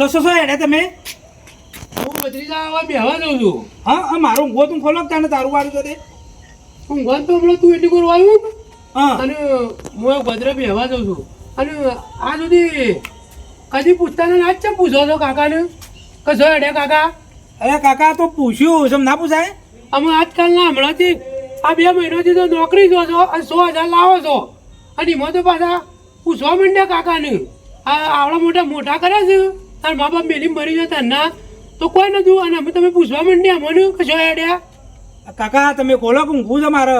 સો સો સો હેડે તમે. હું ભત્રીજા હવે બેહવા દઉં છું. હા હા મારું ઊંઘો તું ખોલો તને તારું વાળું તો તે હું તો હમણાં તું એટલી કરવા આવ્યું હા. અને હું એક ભદ્ર બેહવા દઉં છું. અને આ સુધી કદી પૂછતા ને આજ છે પૂછો છો કાકાને? કે જો હેડે કાકા? અરે કાકા તો પૂછ્યું સમ ના પૂછાય? અમે આજકાલના હમણાંથી આ બે મહિનાથી તો નોકરી જો છો અને સો હજાર લાવો છો. અને એમાં તો પાછા પૂછવા માંડ્યા કાકાને. આ આવડા મોટા મોટા કર્યા છે? તાર મા બાપ મેલી મરી જતા ના તો કોઈ નથી અને અમે તમે પૂછવા માંડ્યા મને કે જો હેડ્યા કાકા તમે ખોલો કે ઊંઘું છે મારે?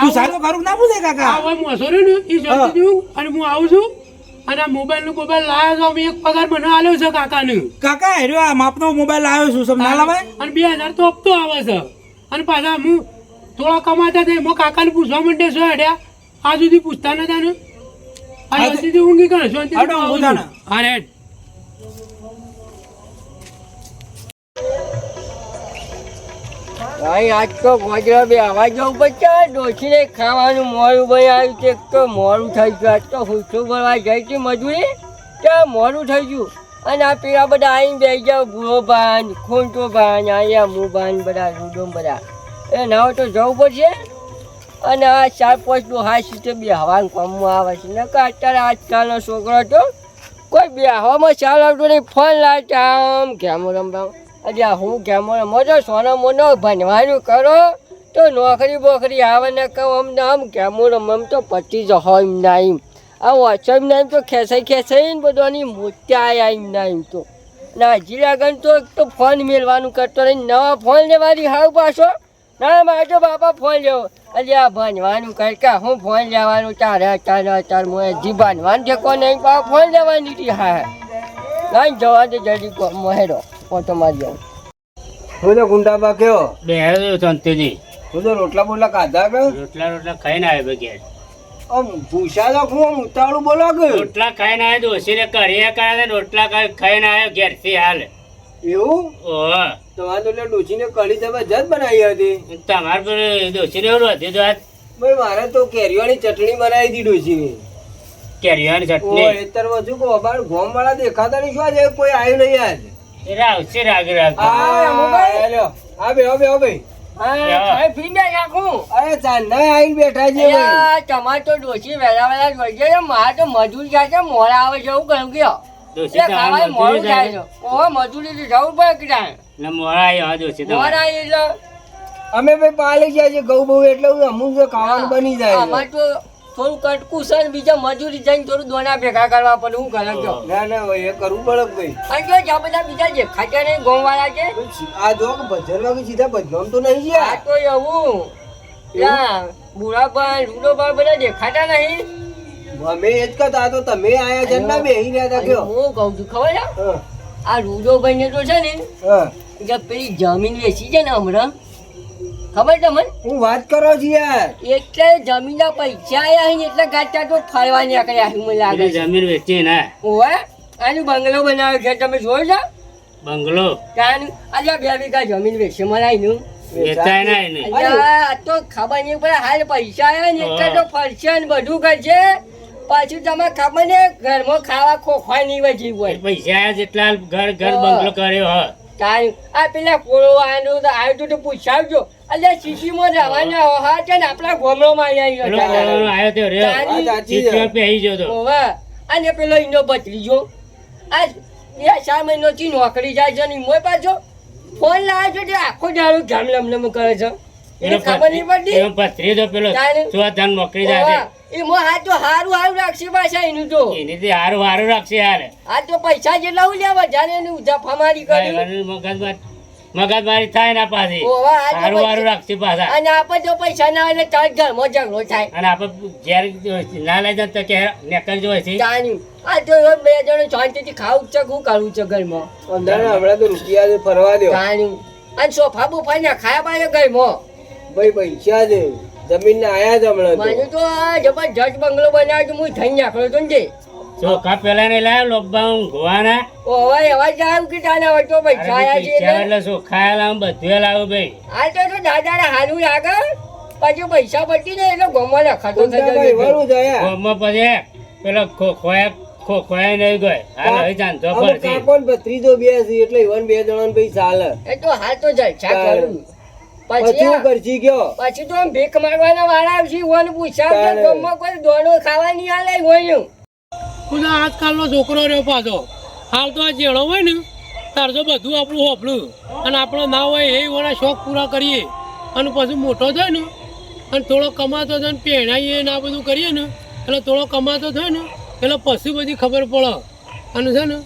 પૂછાય કરું ના પૂછાય કાકા? આ મોસો રહ્યો ને એ જોતી દઉં અને હું આવું છું. અને આ મોબાઈલનું મોબાઈલ લાવ્યો છો અમે એક પગાર મને આલ્યો છે કાકાને. કાકા હેરો આ માપનો મોબાઈલ આવ્યો છું સમ ના લાવાય અને બે હજાર તો હપ્તો આવે છે. અને પાછા હું થોડા કમાતા થાય મો કાકાને પૂછવા માંડે છો હેડ્યા આ સુધી પૂછતા નતા ને. આ સુધી ઊંઘી કરે છો. ને. ભાઈ, આજ તો ગોજરા બે આવા જવું પડશે ડોસીને ખાવાનું મોડું ભાઈ આવ્યું છે તો મોડું થઈ ગયું, આજ તો હુસું ભરવા જઈ હતી મજૂરી. ત્યાં મોડું થઈ ગયું. અને આ પેલા બધા આવીને બે જાવ ભૂરો ભાન, ખૂંટો ભાન અહીંયા મું ભાન બધા રૂડો બધા. એ ના હોય તો જવું પડશે. અને આ ચાર પાંચ ડોહા સીટે બે હવાનું કામમાં આવે છે. નકર અત્યારે આજકાલનો છોકરો તો કોઈ બે હવામાં ચાલ આવતો નહીં. ફોન લાવતા આમ ગેમો રમવા. આ હું ગેમો મજો સોના મોનો ભણવાનું કરો. તો નોકરી બોકરી આવે ને કહું આમ ને આમ ગેમો રમમ તો પતી જ હોય એમ ના એમ. આ વોટ્સઅપ ના એમ તો ખેંચાઈ ખેંચાઈ ને બધાની મોટા આયા એમ ના એમ તો. ના હજી લાગણ તો એક તો ફોન મેળવાનું કરતો રહી. નવા ફોન લેવાની હાવ પાછો. ના મારજો બાપા ફોન લેવો. અરે આ ભણવાનું કરકા હું ફોન લેવાનું? તારે તારે તાર મોએ જી ભણવાનું છે કોને ફોન લેવાની હતી હા. ના જવા દે જલ્દી મોહેરો. ઓટો મારી જાઉં. હું તો ગુંડાબા કયો? બે શાંતિથી હું તો રોટલા બોટલા ખાધા કે? રોટલા રોટલા ખાઈને આવ્યો આમ ભૂસા તો હું આમ ઉતાવળું બોલો કે? રોટલા ખાઈને આવ્યો કરીએ કરે રોટલા ખાઈને આવ્યો ઘેરથી હાલ. એવું? ઓહ. તમારે તો એટલે ડોસીને કઢી જબરજસ્ત બનાવી હતી. તમારે એવું હતું તો આજ ભાઈ મારે તો કેરીવાળી ચટણી બનાવી હતી ડોસીની કેરીવાની ચટણી. એતર વધુ ગોમ વાળા દેખાતા નહીં શું આજે કોઈ આવ્યું નહીં આજ? રાવશે રાગ રાગ આ મોબાઈલ. હેલો. આ બે બે ભાઈ હા ખાઈ રાખું. અરે ચાંદા આવીને બેઠા છે તમારે તો ડોસી વહેલા વહેલા જ વળી મારે તો મજૂર જાય છે મોડા આવે છે એવું કહ્યું ગયો મોડું છે. આવી એટલે અમે ભાઈ પાલી જાય છે ઘઉં બહુ એટલે અમુક ખાવાનું બની જાય અમારે તો થોડું કટકું છે ને બીજા મજૂરી જઈને થોડું દોણા ભેગા કરવા પડે હું ઘરે જો ના ના એ કરવું પડે ભાઈ. અને જો જ્યાં બધા બીજા દેખાતા નહીં ગોમવાળા છે આ જો ભજન વાગે સીધા ભજન તો નહીં આ ગયા તો એવું. ત્યાં બુરા પણ રૂડો પણ બધા દેખાતા નહીં. અમે એ જ કહેતા તો તમે આયા છે ને બેહી રહ્યા હતા કયો? હું કહું છું ખબર છે? આ રૂડો ભાઈ તો છે ને જે પેલી જમીન વેચી છે ને હમણાં ખબર તમને? હું વાત કરો છો યાર એટલે જમીનના પૈસા આવ્યા ને એટલે ગાચા તો ફરવા નીકળ્યા છે મને લાગે જમીન વેચી ને. ઓવે આનું બંગલો બનાવ્યો છે તમે જોયો છો? બંગલો? કાન આજે બે વીઘા જમીન વેચી મનાઈનું વેચાય ના. એને આ તો ખબર નહીં પડે હાલ પૈસા આવ્યા ને એટલે તો ફરશે ને બધું કરશે. પાછું તમે ખબર ને ઘરમાં ખાવા ખોખવા નહીં વધી હોય. પૈસા જેટલા ઘર ઘર બંગલો કર્યો હ. તાન આ પેલા કોળો આવ્યો તો આવ્યું તો તો પૂછાવજો. અલ્યા સીસીમાં રહેવાના હા છે ને આપણા ગોમડોમાં પેલો આવી આવ્યો રહ્યો. તારી- વાત સાચી છે. ચીઠીઓ પહેરી ગયો તો. ઓવે અને પેલો ઈનો ભત્રીજો. આ બે ચાર મહિનોથી નોકરી જાય છે ને મોય પાછો ફોન લાવે છે તે આખો દાડો જામ લમ કરે છે. એને ખબર નહીં પડતી પથરી તો પેલો સુવાધાન નોકરી જાય ઓવે, એ મો તો હારું હારું રાખશે પાછા એનું તો. એની હારું હારું રાખશે યાર આ તો પૈસા જેટલા હું લેવા જાને એની ઉજાફા મારી કરી. મગજમાં મગજમારી થાય ના પાછી. સારું તો પૈસા- રાખશે પાછા. અને આપણે જો પૈસા ના એટલે તાર ઘરમાં ઝઘડો થાય. અને આપણે ઘેર ના લઈ જાય તો કે નેકર હોય છે જાણ્યું આ તો બે જણ શાંતિથી ખાવું છે હું કરવું છે ઘરમાં? અંદર હમણાં તો રૂપિયા ફરવા દો. જાણ્યું અને સોફા બોફા ના ખાયા પાયા ઘરમાં? ભાઈ પૈસા દે. જમીન ને આયા જ હમણાં તો. મને તો આ જબરજસ્ત બંગલો બનાવ્યો હું થઈ નાખ્યો તો ને ચોખા પેલા ને લાવ લોબા હું ગોવાના ઓવાય એવા જ કે તાને હોય તો પૈસા છાયા આયા છે એટલે. શું? ચોખા લાવ બધું લાવ ભાઈ. આ તો તો દાદા હારું લાગે? પછી પૈસા બચી ને એટલે ગમવા ખાતો થઈ જાય. છે ગોમાં પછી પેલો ખો- ખોયા ખોખોય નહીં ગયો. હાલ હવે જાણતો પડશે કાકો ને ભત્રીજો બે છે એટલે ઈવન બે જણા ભાઈ ચાલે એ તો હાલ તો જલસા કરું. પછી પછી ગયો? પછી તો આમ ભીખ માંગવાના વાળા આવશે ઓને પૂછ્યા તારે. ગામમાં કોઈ દોડો ખાવા નહીં આલે હોય ખુદા આજકાલનો છોકરો રહ્યો પાછો. હાલ તો આ જેડો હોય ને, તાર તો બધું આપણું હોપડું અને આપણો ના હોય એ એના શોખ પૂરા કરીએ. અને પછી મોટો થાય ને, અને થોડો કમાતો થાય ને, પહેણાઈએ ને આ બધું કરીએ ને, એટલે થોડો કમાતો થાય ને, એટલે પછી બધી ખબર પડે. અને છે ને,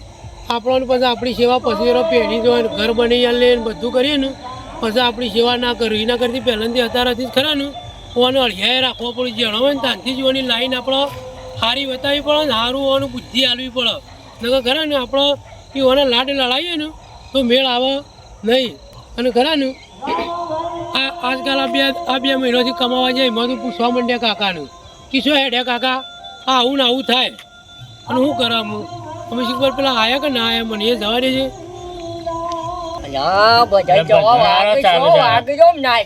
આપણને પછી આપણી સેવા પછી પહેણી જોઈએ ઘર બની આલે ને, બધું કરીએ ને, પછી આપણી સેવા ના કરવી એના કરતી પહેલાંથી, અત્યારથી જ ખરા ને ઓને અળિયાએ રાખવો પડે. જેણો હોય ને, ત્યાંથી જ ઓની લાઈન આપણો સારી બતાવવી પડે ને સારું હોવાનું બુદ્ધિ આલવી પડે. નકર ખરા ને આપણે એ ઓને લાડ લડાવીએ ને તો મેળ આવે નહીં. અને ખરા ને આ આજકાલ આ બે આ બે મહિનાથી કમાવા જાય એમાં તો પૂછવા માંડ્યા કાકાનું. કે શું હેડ્યા કાકા આ આવું ને આવું થાય. અને શું કરા હું અમે શીખબર પેલા આયા કે ના આયા? મને એ જવા દેજે. ના બધા જવાબ આગળ વાગે ચાલુ છો.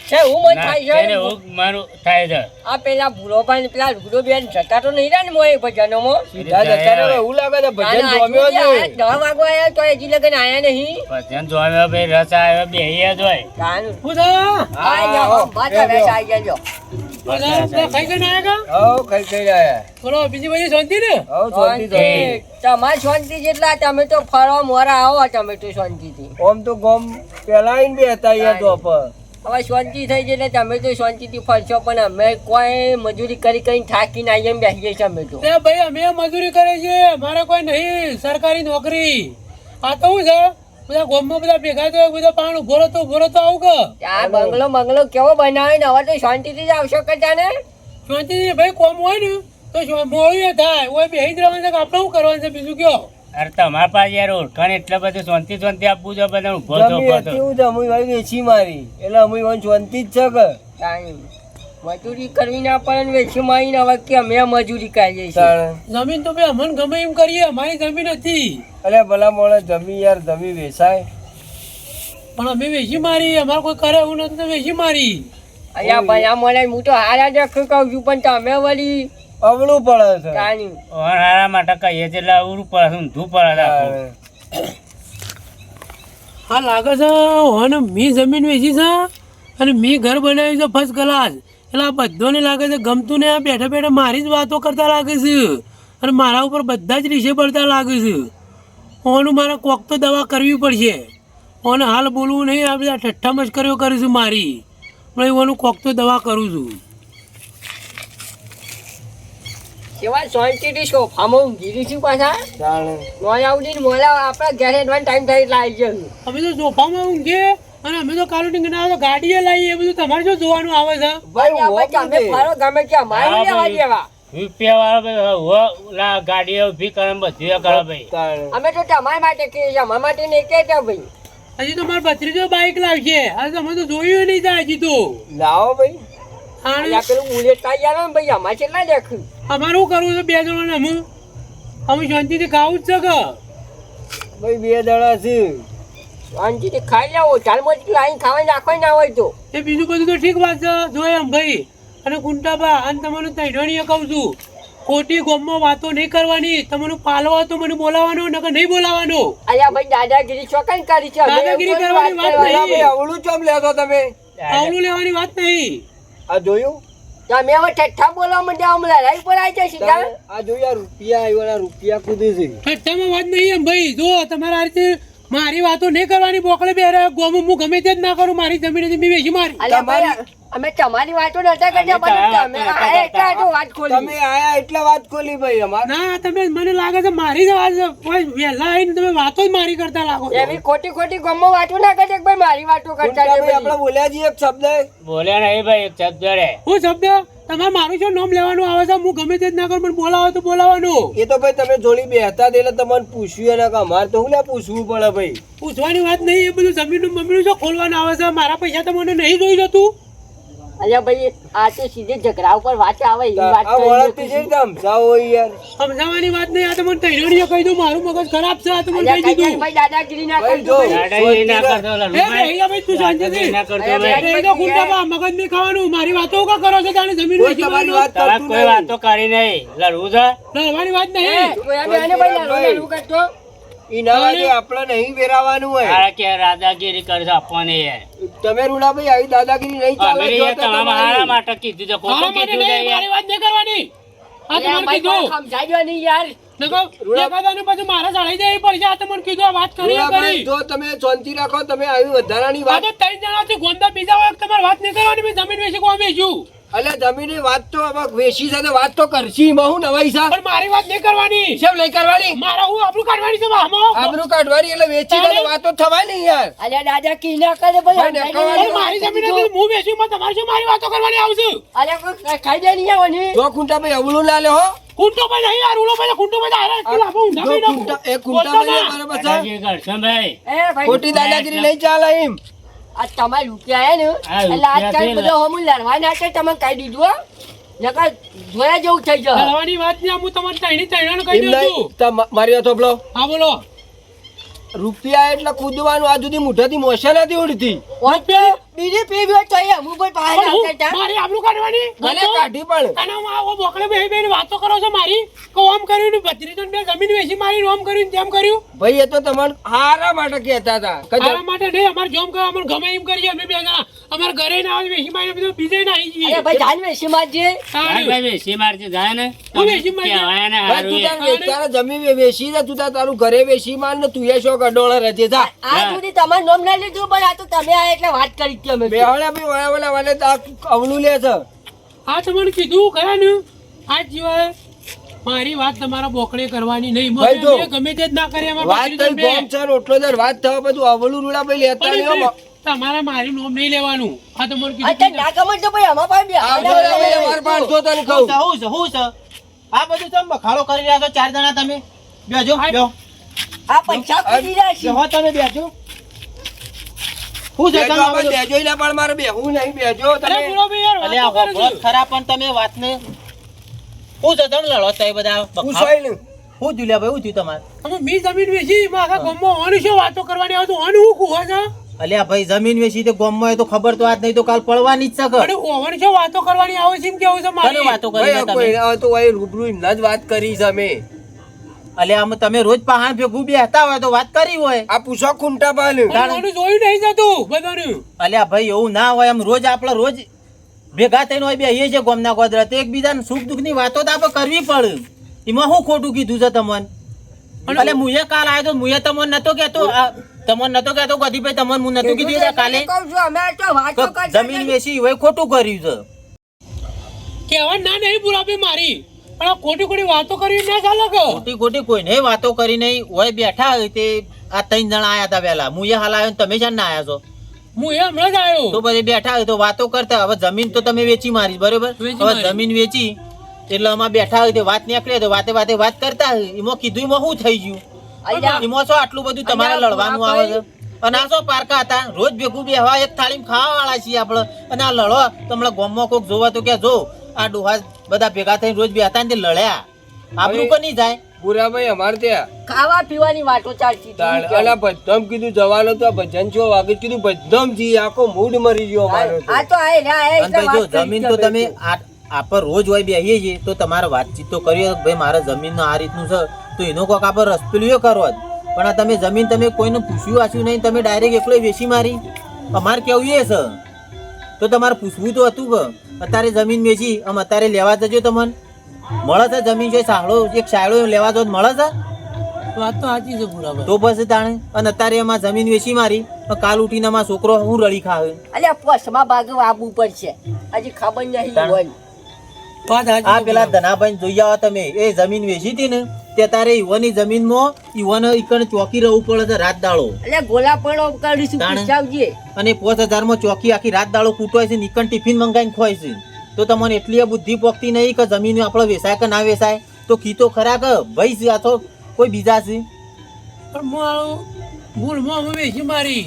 છે. હું મન થાય છે. મારું થાય છે. આ પેલા ભૂલો ભાઈ પેલા લુગડો બેન જતા તો નહીં રહ્યા ને મોય ભજનોમાં? સીધા જતા રહ્યો. એવું લાગે છે ભજન જોમ્યો છે. બી દહ વાગવા આયા તો હજી લગન આયા નહીં. ભજન જોમ્યો ભાઈ રસ આવ્યો બેહીએ જ હોય. કાન બધા આય જા, હા, બાતા બે, બે. રસ આઈ ગયો શાંતિ ને? હવ શાંતિ શાંતિ. શાંતિ તમારી શાંતિ જેટલા તમે તો ફરવા મોરા આવો તમે તો શાંતિથી. ઓમ તો ગોમ પેલા બે હતા અહીંયા તો પર હવે શાંતિ થઈ જાય તમે તો શાંતિથી ફરશો પણ અમે કોઈ મજૂરી કરી કરીને થાકીને આવીએ એમ બેસીએ છીએ અમે તો. એ ભાઈ અમે મજૂરી કરીએ છે મારે કોઈ નહીં સરકારી નોકરી. આ તો શું છે? બધા ગોમમાં બધા ભેગા થયો બધા પાણ ઊભો રહેતો ઊભો રહેતો આવું કે? આ બંગલો બંગલો કેવો બનાવે ને હવે તો શાંતિથી જ આવશો કે ને શાંતિથી ભાઈ કોમ હોય ને તો મોડું થાય. ઓય બેહી જ રહેવાનું છે કે આપણે શું કરવાનું છે બીજું કયો? અરે તમારા પાસે યાર ઓળખાણ એટલે બધું શાંતિ શાંતિ આપવું છે બધા ઊભો ઊભો હતી છો. છે અમુક ભાઈ વેચી મારી. એટલે અમુક ભાઈ શાંતિ જ છે કે? મજૂરી કરવી ના પડે ને વેચી મારીને હવે કે અમે મજૂરી કરીએ છીએ. જમીન તો ભાઈ અમને ગમે એમ કરીએ અમારી જમીન હતી. અરે ભલા મોડે જમી યાર જમી વેચાય. પણ અમે વેચી મારી અમારે કોઈ કરે એવું નથી તો વેચી મારી. અહીંયા ભયા મને હું તો હારા જ કહું છું પણ તમે વળી અવળું પડે છે. કાણી હારા માટે કહીએ છે એટલે અવળું પડે છે ઊંધું પડે છે હા લાગે છે હોને મેં જમીન વેચી છે અને મેં ઘર બનાવ્યું છે ફર્સ્ટ ક્લાસ એટલે આ બધોને લાગે છે ગમતું ને આ બેઠા બેઠા મારી જ વાતો કરતા લાગે છે. અને મારા ઉપર બધા જ રીસે પડતા લાગે છે. ઓનું મારે કોક તો દવા કરવી પડશે. ઓને હાલ બોલવું નહીં આ બધા ઠઠ્ઠા મશ્કરીઓ કરું છું મારી. પણ ઓનું કોક તો દવા કરું છું. કેવા શાંતિથી સોફામાં ઊંઘી રહીશું પાછા. મોડા ઉઠીને મોડા આપણા ઘરે જવાનો ટાઈમ થઈ એટલે આવી જશું. અમે તો સોફામાં ઊંઘીએ અને અમે તો કાલું ટીંગ ના ગાડીએ લાવીએ એ બધું તમારે શું જોવાનું આવે છે. ભાઈ પણ ફરો ગમે ત્યાં મારે હા, લેવા જેવા રૂપિયા વાળા ભાઈ હો લા ગાડીઓ ઊભી કરે બધું કરે ભાઈ. અમે તો તમારા માટે કહીએ છીએ અમારા માટે નહીં કહેતા ભાઈ. હજી તો મારા ભત્રીજો બાઈક લાવશે. હજી અમે તો જોયું નહીં થાય હજી તો. લાવો ભાઈ. આને પેલું બુલેટ કાઢી ને ભાઈ અમારે કેટલા અમારે શું કરવું છે બે જણાને અમે અમે શાંતિથી ખાવું જ છે કે? ભાઈ બે દડા છે. શાંતિથી ખાઈ લેવો. ચાલ મોટી લાઈન ખાવાની નાખવાની ના હોય તો. એ બીજું બધું તો ઠીક વાત છે. જોઈએ એમ ભાઈ. અને કુંટાબા અને તમને તૈડણીએ કહું છું. ખોટી ગોમમાં વાતો નહીં કરવાની. તમારું પાલવા તો મને બોલાવાનો નકર નહીં બોલાવાનો અહીંયા ભાઈ દાદાગીરી ચોકન કરી છે. દાદાગીરી કરવાની વાત નહીં. અવળું ચમ લેતો તમે? લેવાની વાત નહીં. આ જોયું? તમે હવે ઠઠ્ઠા બોલવા માંડ્યા હમણાં લડાઈ પર આવી જાય સીધા આ જોયું આ રૂપિયા આવ્યા રૂપિયા કૂદે છે? ઠઠ્ઠામાં વાત નહીં એમ ભાઈ. જો તમારા આ રીતે મારી વાતો નહીં કરવાની બોકડે બે ગોમ હું ગમે તે જ ના કરું મારી જમીન મેં વેચી મારી. અમે તમારી વાતો નતા કરતા પણ તમે આયા એટલે તો વાત ખોલી. તમે આયા એટલે વાત ખોલી ભાઈ અમાર. ના તમે મને લાગે છે મારી જ વાત કોઈ વેલા આવીને તમે વાતો જ મારી કરતા લાગો એવી ખોટી ખોટી ગમો વાતો ના કરતા ભાઈ મારી વાતો કરતા ભાઈ આપણે બોલ્યા જી એક શબ્દ. બોલ્યા નહીં ભાઈ એક શબ્દ રે. હું શબ્દ? તમારે મારું શું નામ લેવાનું આવે છે? હું ગમે તે જ ના કરું પણ બોલાવો તો બોલાવાનું. એ તો ભાઈ તમે જોડી બેહતા હતા એટલે તમને પૂછ્યું એના કે અમારે તો હું લે પૂછવું પડે ભાઈ? પૂછવાની વાત નહીં એ બધું જમીનનું મમ્મીનું શું ખોલવાનું આવે છે? મારા પૈસા તમને નહીં જોઈ જતું અલ્યા ભાઈ આ તો સીધે ઝઘડા ઉપર વાત આવે એ વાત આ કરી વળગતી છે સમજાવો યાર. સમજાવવાની વાત નહીં આ તો મને તૈયારીઓ કહી દઉં મારું મગજ ખરાબ છે આ તો મને કહી દીધું. ભાઈ દાદાગીરી ના ભાઈ કરજો દાદાગીરી ના કરતો એ લલુભાઈ. ભાઈ તું શાંતિથી ના કરતો ભાઈ. ભાઈ. એ તો ગુંડામાં મગજ નહીં ખાવાનું મારી વાતો કા કરો છો તાણે જમીન કોઈ વેચી તમારી વાત કોઈ. વાતો કરી નહીં લડવું છે લડવાની વાત નહીં. તું એમ એને ભાઈ લાડુ લાડુ કરતો ઈ આપણે નહીં વેરાવાનું હોય. તારા કે દાદાગીરી કરજો આપવાની યાર તમે રૂડાભાઈ આવી દાદાગીરી નહીં ચાલે અમે યાર તમારા મારા માટે કીધું છે ખોટું કીધું છે યાર. વાત નહીં કરવાની. આ તો ભાઈ કીધું. કોઈ નહીં યાર. નકો એકાદાને પછી મારા સળાઈ જાય પડશે આ તો મને કીધું વાત કરી કરી. જો તમે શાંતિ રાખો તમે આવી વધારાની વાત ત્રણ જણા છે ગોંદા બીજા હોય તમારે વાત નહીં કરવાની મેં જમીન વેચી કોણ વેચ્યું એટલે જમીનની વાત તો હવે વેશી સાથે વાત તો કરશી બહુ નવાઈ સા પણ મારી વાત નહીં કરવાની. શેમ નહીં કરવાની? મારા હું આપણું કાઢવાની છે મામો આબરૂ કાઢવાની એટલે વેચી સાથે તો થવાય નહીં યાર. અલે દાદા કી ના કરે ભાઈ? ભાઈ. મારી જમીન હું વેચી માં તમારે શું મારી વાતો કરવાની આવશે અલે ખાઈ દે નહીં આવની જો ખૂંટાભાઈ અવળું ના લે હો. કુંટો ભાઈ નહીં યાર ઉલો ભાઈ કુંટો ભાઈ આરે કુલા બહુ ઊંધા ભાઈ. ખૂંટા- એ ખૂંટાભાઈ બોલતા બરાબર છે. ભાઈ. એ ભાઈ ખોટી દાદાગીરી નહીં ચાલે એમ. આ તમારે રૂપિયા ને? એટલે આજકાલ બધો હમું લડવા નાખે તમે કહી દીધું નકર જોયા જેવું થઈ જાય લડવાની વાત નહીં હું તમારે ત્રણે ત્રણે કહી દઉં નહીં છું. તમ- મારી વાત બોલો. હા બોલો. રૂપિયા એટલે કૂદવાનું આ સુધી મોઢાથી મોશે નથી ઉડતી. રૂપિયા બીજી પીવી હોય તો એ હું આવતા હતા. મારી આબરૂ કાઢવાની? મને કાઢી પડે અને હું આવો બોકડે બેહી બેહીને વાતો કરો છો મારી? કે ઓમ કર્યું ને ભત્રીજોને બે જમીન વેચી મારી ઓમ કર્યું તેમ કર્યું? ભાઈ એ તો તમારે હારા માટે કહેતા હતા. હારા માટે નહીં અમારે જોમ કરવા અમને ગમે એમ કરીએ અમે બે જણા. અમારે ઘરે ના આવે વેચી મારી બધું બીજે ના આવી જઈએ. ભાઈ જાન વેચી મારજે. ભાઈ બેસી મારજે જાય ને મારજે. તું તાર તારા જમીન વેચી દે તું તારું ઘરે વેચી માર ને તું એ શો ગડોળે રહેજે જા. આ સુધી તમારું નામ ના લીધું પણ આ તો તમે આ એટલે વાત કરી. હતી નથી બેહણા બી વળા વળા વાલે તો અવળું લે છે. આ તમને કીધું ખરા ને? આ જીવાય મારી વાત તમારા બોકડે કરવાની નહીં. ભાઈ જો. ગમે તે જ ના કરે એમાં વાત તો થઈ છે રોટલો દર વાત થવા બધું અવળું રૂડા ભાઈ લેતા. એ તમારા મારી નોમ નહીં લેવાનું. આ તો મને આ કીધું. ના ગમે તો ભાઈ આમાં ભાઈ અમારે પાંચસો તને કહું. હું છે હું છે આ બધું તમે બખાડો કરી રહ્યા છો ચાર જણા તમે. બેજો બેજો આ પૈસા કરી રહ્યા છો તમે બેજો હું છે બેજો તમે આ આપણે બધું? બેજો ય પણ મારે બેહવું નહીં બેજો. તમે બુરો ભાઈ યાર અલ્યા વાતો કરે હોભળો છે. જ ખરા પણ તમે વાતને હું છે લડો છો બધા હું બખાડો. હું જુલિયા ભાઈ હું થયું તમારે? અમે મી જમીન વેચી એમાં ગમો ગામમાં ઓની શું વાતો કરવાની આવતું ઓનું હું કુવા છે અલ્યા ભાઈ જમીન વેચી તો ગોમમાં હોય તો ખબર તો આજ નહીં તો કાલ પડવાની જ છે ઓવન શું વાતો કરવાની આવે છે કેવું છે મારી? વાતો કરી તમે? ના તો ભાઈ રૂબરૂ એમના જ વાત કરી છે અમે. અલ્યા આમ તમે રોજ પહાણ ભેગું બેહતા હોય તો વાત કરી હોય. આ પૂછો ખૂંટા પાલ. જોયું નહીં જતું બધાનું. અલે ભાઈ એવું ના હોય એમ રોજ આપણે રોજ ભેગા થઈને હોય બેહીએ છે ગોમના ગોદરા. તો એકબીજાને સુખ દુઃખની વાતો તો આપણે કરવી પડે. એમાં શું ખોટું કીધું છે તમને? અલે મુએ કાલ આવ્યો તો મુએ તમને નતો કેતો તમને નતો કેતો કદી ભાઈ તમને હું નતું કીધું કાલે જમીન વેચી હોય ખોટું કર્યું છે. કેવા ના નહીં બુરાબી મારી. પણ આ ખોટી ખોટી વાતો કરી ના ચાલે કે? ખોટી ખોટી કોઈને વાતો કરી નહીં. હોય બેઠા હોય તે આ ત્રણ જણા આયા હતા પેલા મુએ હાલ આવ્યો તમે શાને ના આયા છો? હું એ હમણાં જ આવ્યો. તો પછી બેઠા હોય તો વાતો કરતા હવે જમીન તો તમે વેચી મારી બરોબર? હવે જમીન વેચી. એટલે આમાં બેઠા હોય તો વાત નીકળે તો વાતે વાતે વાત કરતા હોય. એમાં કીધું એમાં શું થઈ ગયું? એમાં શું આટલું બધું તમારે લડવાનું આવે છે? અને આ શું પારકા હતા? રોજ ભેગું બેહવા એક થાળીમાં ખાવા વાળા છીએ આપણે. અને આ લડો તમને ગોમમાં કોક જોવા તો કે જો આ ડોહા બધા ભેગા થઈને રોજ બેહતા ને લડ્યા. આપણું પણ નહીં જાય? ભૂરાભાઈ અમારે ત્યાં. ખાવા પીવાની વાતો ચાલતી હતી. અલા ભદ્દમ કીધું જવાનો તો ભજન છો વાગે કીધું ભદ્દમ જી આખો મૂડ મરી ગયો અમારો આ તો આ અને જો જમીન તો તમે આ આ પર રોજ હોય બેહીએ છીએ તો તમારે વાતચીત તો કરીએ. ભાઈ મારે જમીન આ રીતનું છે તો એનો કોક આપણે રસપેલીઓ કરો જ. પણ આ તમે જમીન તમે કોઈને પૂછ્યું આછ્યું નહીં તમે ડાયરેક્ટ એકલો વેચી મારી. અમારે કેવું એ છે? તો તમારે પૂછવું તો હતું કે અત્યારે જમીન વેચી આમ અત્યારે લેવા જજો તમને. મળે છે જમીન છે સાંભળો એક સાયડો લેવા જો તો મળે છે? વાત તો સાચી છે બુરાબા તો બસ તાણે. અને અત્યારે એમાં જમીન વેચી મારી પણ કાલ ઉઠીને અમારો છોકરો હું રડી ખાવે. અલ્યા પોસમાં ભાગ આબુ પડશે. હજી ખબર નહીં. હોય. આ પેલા ધનાભાઈ જોઈ આવો તમે. એ જમીન વેચી હતી ને તે તારે ઈવોની જમીનમાં ઈવોને ઈકણ ચોકી રહેવું પડે છે રાત દાડો. એટલે ગોલા પડો કરીશું પૂછાવજે અને પાંચ હજારમાં ચોકી આખી રાત દાડો કૂટવાય છે નીકણ ટિફિન મંગાવીને ખોય છે. તો તમને એટલી બુદ્ધિ પોકતી નહીં કે જમીન આપણે વેચાય કે ના વેચાય? તો કીતો ખરા કે ભાઈ છે આ તો કોઈ બીજા છે. પણ મારો ભૂલમાં અમે વેચી મારી.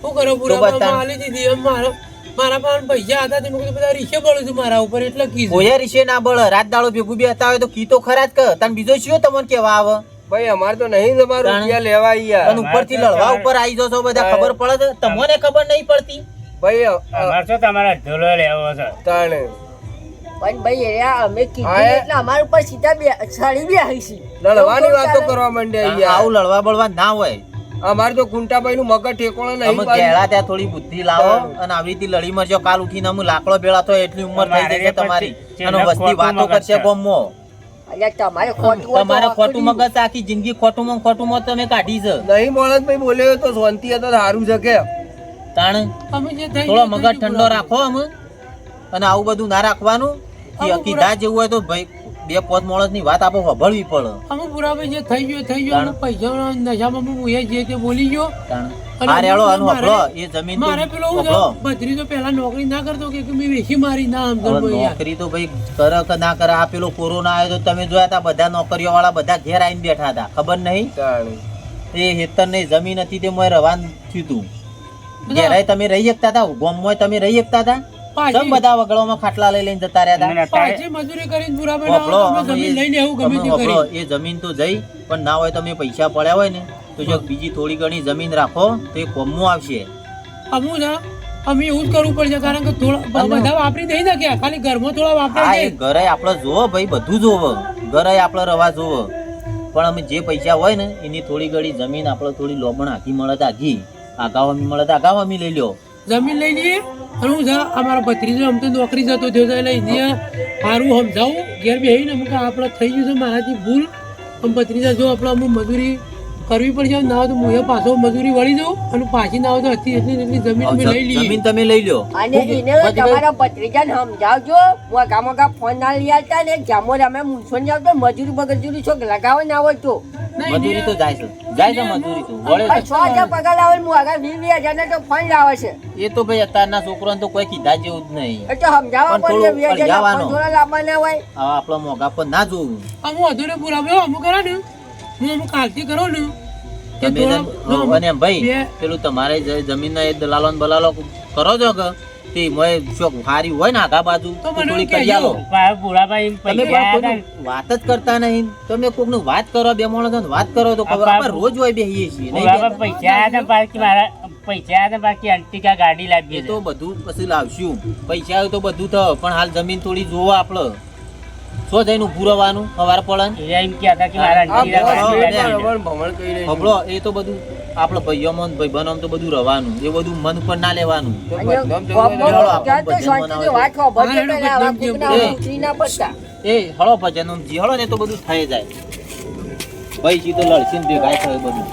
શું કરો પૂરા બુરાબા દીધી? એમ મારો મારા પાસે પૈસા હતા તે મેં બધા રીશે પડું છું મારા ઉપર એટલે કીધું. કોઈ રીશે ના બળ રાત દાડો ભેગું બેતા હોય તો કી તો ખરા જ કર તને બીજો શું તમને કેવા આવે? ભાઈ અમારે તો નહીં તમારું રૂપિયા લેવા અને યાર ઉપરથી લડવા ઉપર આવી જશો બધા ખબર પડે છે? તમને ખબર નહીં પડતી? ભાઈ અમારે તો તમારા ઢોલો લેવો છે. તાણે. પણ ભાઈ એ અમે કીધું એટલે અમારા ઉપર સીધા બે સડી બે હઈશી લડવાની વાતો કરવા માંડે આવું લડવા બળવા ના હોય. અમારે તો કુંટાભાઈ નું મગજ ઠેકોળો નહીં. ગેળા ત્યાં થોડી બુદ્ધિ લાવો અને આવી રીતે લડી મરજો. કાલ ઉઠીને હું લાકડો ભેળા તો એટલી ઉંમર થઈ જશે તમારી. અને વસ્તી વાતો કરશે ગોમો. તમારે ખોટું. મગજ આખી જિંદગી ખોટું માં ખોટું માં તમે કાઢી છે. નહીં મોણસ ભાઈ બોલ્યો તો શાંતિ હતો તો સારું છે કે. તાણ અમે જે થઈ થોડો મગજ ઠંડો રાખો અમે. અને આવું બધું ના રાખવાનું. કીધા જેવું હોય તો ભાઈ બે પોત માણસની વાત આપણે સાંભળવી પડે. અમે પુરાવે જે થઈ ગયો થઈ ગયો. પૈસા નશામાં હું એ જે તે બોલી ગયો. નોકરી ના કરતો કે કે મેં વેચી મારી ના સમજણ હવે કોઈ યાર. નોકરી તો ભાઈ કરે કે ના કરે આ પેલો કોરોના આવ્યો તો તમે જોયા હતા બધા નોકરીઓ વાળા બધા ઘેર આવીને બેઠા હતા ખબર નહીં? એ હેતરની જમીન હતી તે મોય રવાન થયું તું. ઘેરાય તમે રહી શકતા હતા ગોમ તમે રહી શકતા હતા સમ બધા વગડોમાં ખાટલા લઈ લઈને જતા રહ્યા હતા. મજૂરી કરીને પૂરા વપડો, જમીન લઈને આવું ગમે તે કરી. એ જમીન તો જઈ પણ ના હોય તમે પૈસા પડ્યા હોય ને. તો જો બીજી થોડી ઘણી જમીન રાખો તો એ કોમમાં આવશે. અમુ ના અમે એવું જ કરવું પડશે કારણ કે થોડા બધા વાપરી દઈ નાખ્યા ખાલી ઘરમાં થોડા હા એ ઘરે આપણે જોવો ભાઈ બધું જોવો ઘરે આપણે રવા જોવો પણ અમે જે પૈસા હોય ને એની થોડી ઘણી જમીન આપણે થોડી લોબણ આખી મળે તો આખી. આગાવ અમે મળે તો આગાવ અમે લઈ લ્યો. જમીન લઈ લઈએ અને હું છે અમારો ભત્રીજો, આમ તો નોકરી જતો થયો એટલે એને સારું સમજાવું. ઘેર બેસીને અમુક આપણે થઈ ગયું છે, મારાથી ભૂલ. આમ ભત્રીજા જો આપણે અમુક મજૂરી કરવી પડશે ના હોય તો હું પાછો મજૂરી વળી દઉં અને પાછી ના હોય તો હતી એટલી એટલી જમીન અમે લઈ લઈએ. જમીન તમે લઈ લો અને એને તમારા ભત્રીજાને સમજાવજો. હું ગામો ગામ ફોન ના લઈ આવતા ને જામો અમે મૂંછો ને આવતો મજૂરી બગજૂરી છોક લગાવો ના હોય તો. મજૂરી તો જાય છે. જાય છે મજૂરી તો. વળે છે. છ હજાર પગાર આવે હું આગળ વીસ વીસ હજાર ને તો ફોન લાવે છે. એ તો ભાઈ અત્યારના છોકરાને તો કોઈ કીધા જેવું જ નહીં. એટલે તો સમજાવવા પડે થોડું વીસ હજાર અળગાવાનો. ફોન થોડા લાવવાના હોય. હવે આપણા મોગા પર ના જોવું. અમુક અધૂરે પુરાવ્યો અમુક કરો ને હું અમુક કાલથી કરો ને. કે અને ભાઈ પેલું તમારે જમીન એ દલાલો બલાલો કરો છો કે? તે મોય શોખ હારી હોય ને આગા બાજુ તો તો મને થોડી કરી આલો તમે પૈસા પણ આયા કોઈનું વાત જ કરતા નહીં. તમે કોકનું વાત કરો બે માણસો વાત કરો તો આપણે રોજ હોય બેહીએ છીએ? પૈસા બાકી મારા પૈસા આયા બાકી અંતિકા ગાડી લાવી એ તો બધું પછી લાવશું. પૈસા તો બધું થયો પણ હાલ જમીન થોડી જોવો આપણે શું જઈને ઊભું રહેવાનું સવાર પડે એમ કે મારા આ અંતિકા બોસ ગાડી ને. લાવી બરાબર ભમણ કરી રહી છે. હબળો એ તો બધું આપણો ભાઈઓ મન ભાઈ ભાઈબંધોમાં તો બધું રવાનું. એ બધું મન ઉપર ના લેવાનું. તો તો. એ હળો ભજન જી હળો ને તો બધું થઈ જાય. ભાઈ સીધો લડશે ને ભેગા થાય બધું.